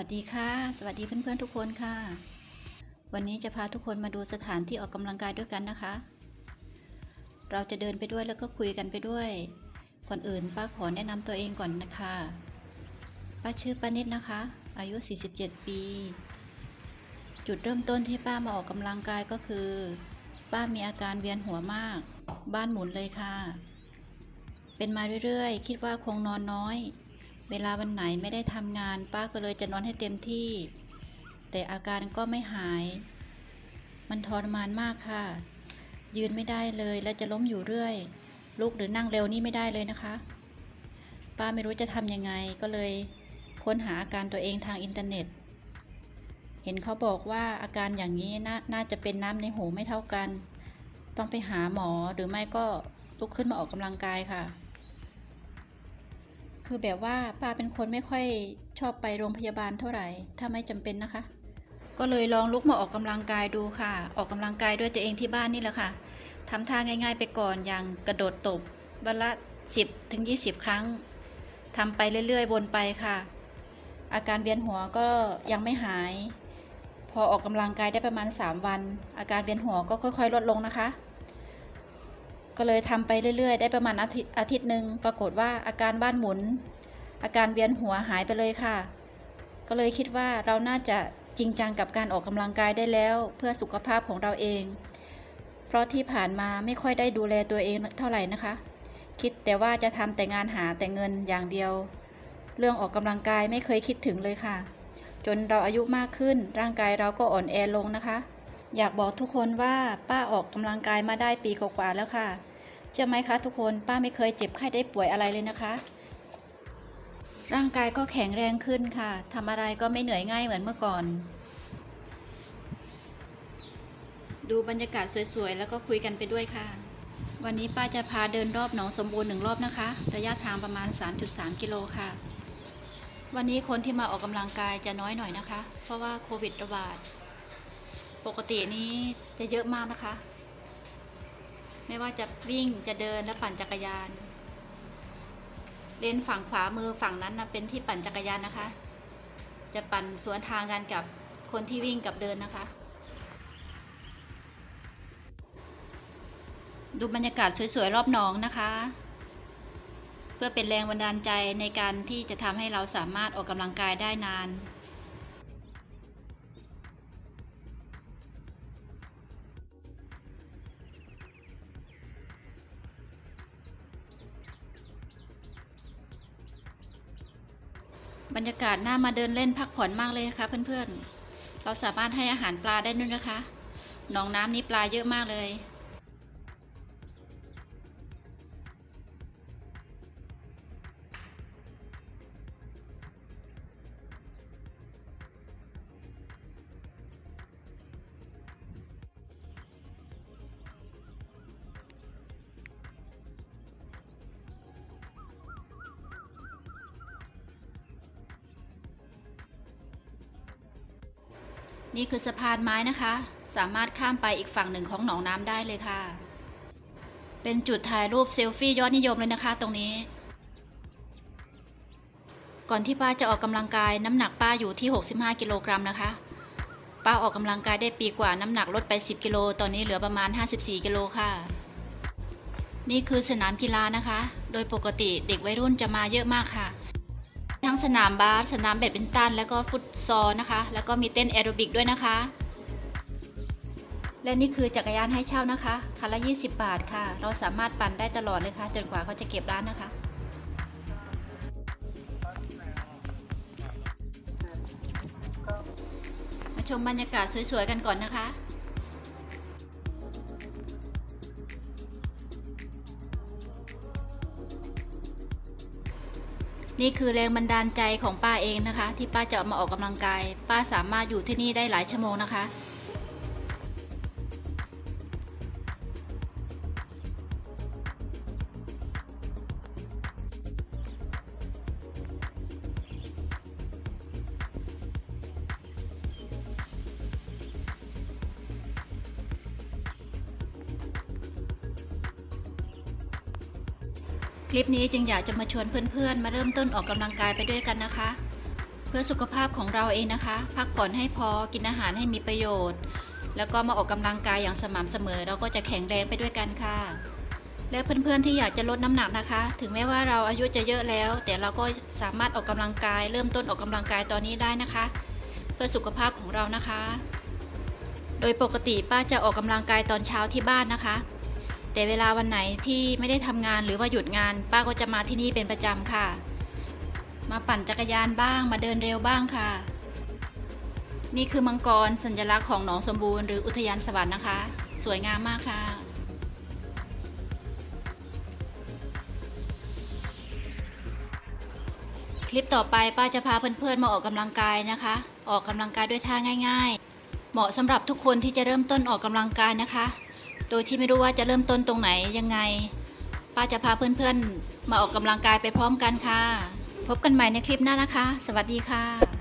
ัสดีค่ะ สวัสดีเพื่อนๆทุกคนค่ะ วันนี้จะพาทุกคนมาดูสถานที่ออกกำลังกายด้วยกันนะคะ เราจะเดินไปด้วยแล้วก็คุยกันไปด้วย ก่อนอื่นป้าขอแนะนำตัวเองก่อนนะคะป้าชื่อป้านิดนะคะ อายุ 47 ปี จุดเริ่มต้นที่ป้ามาออกกำลังกายก็คือ ป้ามีอาการเวียนหัวมาก บ้านหมุนเลยค่ะ เป็นมาเรื่อยๆ คิดว่าคงนอนน้อย เวลาวันไหนไม่ได้ทำงาน ป้าก็เลยจะนอนให้เต็มที่ แต่อาการก็ไม่หาย มันทรมานมากค่ะ ยืนไม่ได้เลยและจะล้มอยู่เรื่อย ลุกหรือนั่งเร็วนี่ไม่ได้เลยนะคะ ป้าไม่รู้จะทำยังไงก็เลยค้นหาอาการตัวเองทางอินเทอร์เน็ต เห็นเขาบอกว่าอาการอย่างนี้นน่าจะเป็นน้ำในหูไม่เท่ากัน ต้องไปหาหมอหรือไม่ก็ลุกขึ้นมาออกกำลังกายค่ะ คือแบบว่าป้าเป็นคนไม่ค่อยชอบไปโรงพยาบาลเท่าไหร่ ถ้าไม่จำเป็นนะคะ ก็เลยลองลุกมาออกกำลังกายดูค่ะ ออกกำลังกายด้วยตัวเองที่บ้านนี่แหละค่ะทำท่าง่าย ๆ ไปก่อนอย่างกระโดดตบวันละ 10ถึง20 ครั้งทำไปเรื่อยๆวนไปค่ะ อาการเวียนหัวก็ยังไม่หาย พอออกกำลังกายได้ประมาณ 3 วัน อาการเวียนหัวก็ค่อย ๆ ลดลงนะคะ ก็เลยทำไปเรื่อยๆ ได้ประมาณอาทิตย์อาทิตย์หนึ่งปรากฏว่าอาการบ้านหมุน อาการเวียนหัวหายไปเลยค่ะ ก็เลยคิดว่าเราน่าจะจริงจังกับการออกกำลังกายได้แล้ว เพื่อสุขภาพของเราเอง เพราะที่ผ่านมาไม่ค่อยได้ดูแลตัวเองเท่าไหร่นะคะ คิดแต่ว่าจะทำแต่งานหาแต่เงินอย่างเดียว เรื่องออกกำลังกายไม่เคยคิดถึงเลยค่ะ จนเราอายุมากขึ้นร่างกายเราก็อ่อนแอลงนะคะอยากบอกทุกคนว่าป้าออกกำลังกายมาได้ปีกว่าๆแล้วค่ะ ชื่อไหมคะทุกคนป้าไม่เคยเจ็บไข้ได้ป่วยอะไรเลยนะคะ ร่างกายก็แข็งแรงขึ้นค่ะทำอะไรก็ไม่เหนื่อยง่ายเหมือนเมื่อก่อน ดูบรรยากาศสวยๆ แล้วก็คุยกันไปด้วยค่ะ วันนี้ป้าจะพาเดินรอบหนองสมบูรณ์หนึ่งรอบนะคะ ระยะทางประมาณ 3.3 กิโลค่ะ วันนี้คนที่มาออกกำลังกายจะน้อยหน่อยนะคะ เพราะว่าโควิดระบาด ปกตินี้จะเยอะมากนะคะ ไม่ว่าจะวิ่งจะเดินและปั่นจักรยาน เลนฝั่งขวามือฝั่งนั้นนะเป็นที่ปั่นจักรยานนะคะ จะปั่นสวนทางกันกับคนที่วิ่งกับเดินนะคะ ดูบรรยากาศสวยๆรอบหนองนะคะ เพื่อเป็นแรงบันดาลใจในการที่จะทำให้เราสามารถออกกำลังกายได้นาน บรรยากาศน่ามาเดินเล่นพักผ่อนมากเลยค่ะเพื่อนๆ เราสามารถให้อาหารปลาได้ด้วยนะคะ หนองน้ำนี้ปลาเยอะมากเลย นี่คือสะพานไม้นะคะ สามารถข้ามไปอีกฝั่งหนึ่งของหนองน้ำได้เลยค่ะ เป็นจุดถ่ายรูปเซลฟี่ยอดนิยมเลยนะคะ ตรงนี้ ก่อนที่ป้าจะออกกำลังกายน้ำหนักป้าอยู่ที่ 65 กิโลกรัมนะคะ ป้าออกกำลังกายได้ปีกว่าน้ำหนักลดไป 10 กิโล ตอนนี้เหลือประมาณ 54 กิโลค่ะนี่คือสนามกีฬานะคะ โดยปกติเด็กวัยรุ่นจะมาเยอะมากค่ะ สนามบาสสนามแบดมินตัน แล้วก็ฟุตซอลนะคะ แล้วก็มีเต้นแอโรบิกด้วยนะคะ และนี่คือจักรยานให้เช่านะคะคันละ 20 บาทค่ะ เราสามารถปั่นได้ตลอดเลยค่ะ จนกว่าเขาจะเก็บร้านนะคะมาชมบรรยากาศสวยๆกันก่อนนะคะ นี่คือแรงบันดาลใจของป้าเองนะคะ ที่ป้าจะมาออกกำลังกาย ป้าสามารถอยู่ที่นี่ได้หลายชั่วโมงนะคะ คลิปนี้จึงอยากจะมาชวนเพื่อนๆ มาเริ่มต้นออกกำลังกายไปด้วยกันนะคะ เพื่อสุขภาพของเราเองนะคะ พักผ่อนให้พอกินอาหารให้มีประโยชน์ แล้วก็มาออกกำลังกายอย่างสม่ำเสมอ เราก็จะแข็งแรงไปด้วยกันค่ะ และเพื่อนๆที่อยากจะลดน้ำหนักนะคะ ถึงแม้ว่าเราอายุจะเยอะแล้ว แต่เราก็สามารถออกกำลังกาย เริ่มต้นออกกำลังกายตอนนี้ได้นะคะ เพื่อสุขภาพของเรานะคะ โดยปกติป้าจะออกกำลังกายตอนเช้าที่บ้านนะคะ แต่เวลาวันไหนที่ไม่ได้ทำงานหรือว่าหยุดงาน ป้าก็จะมาที่นี่เป็นประจำค่ะ มาปั่นจักรยานบ้าง มาเดินเร็วบ้างค่ะ นี่คือมังกรสัญลักษณ์ของหนองสมบูรณ์หรืออุทยานสวรรค์นะคะ สวยงามมากค่ะคลิปต่อไปป้าจะพาเพื่อนๆมาออกกำลังกายนะคะ ออกกำลังกายด้วยท่าง่าย ๆ เหมาะสำหรับทุกคนที่จะเริ่มต้นออกกำลังกายนะคะ โดยที่ไม่รู้ว่าจะเริ่มต้นตรงไหนยังไง ป้าจะพาเพื่อนๆ มาออกกำลังกายไปพร้อมกันค่ะ พบกันใหม่ในคลิปหน้านะคะ สวัสดีค่ะ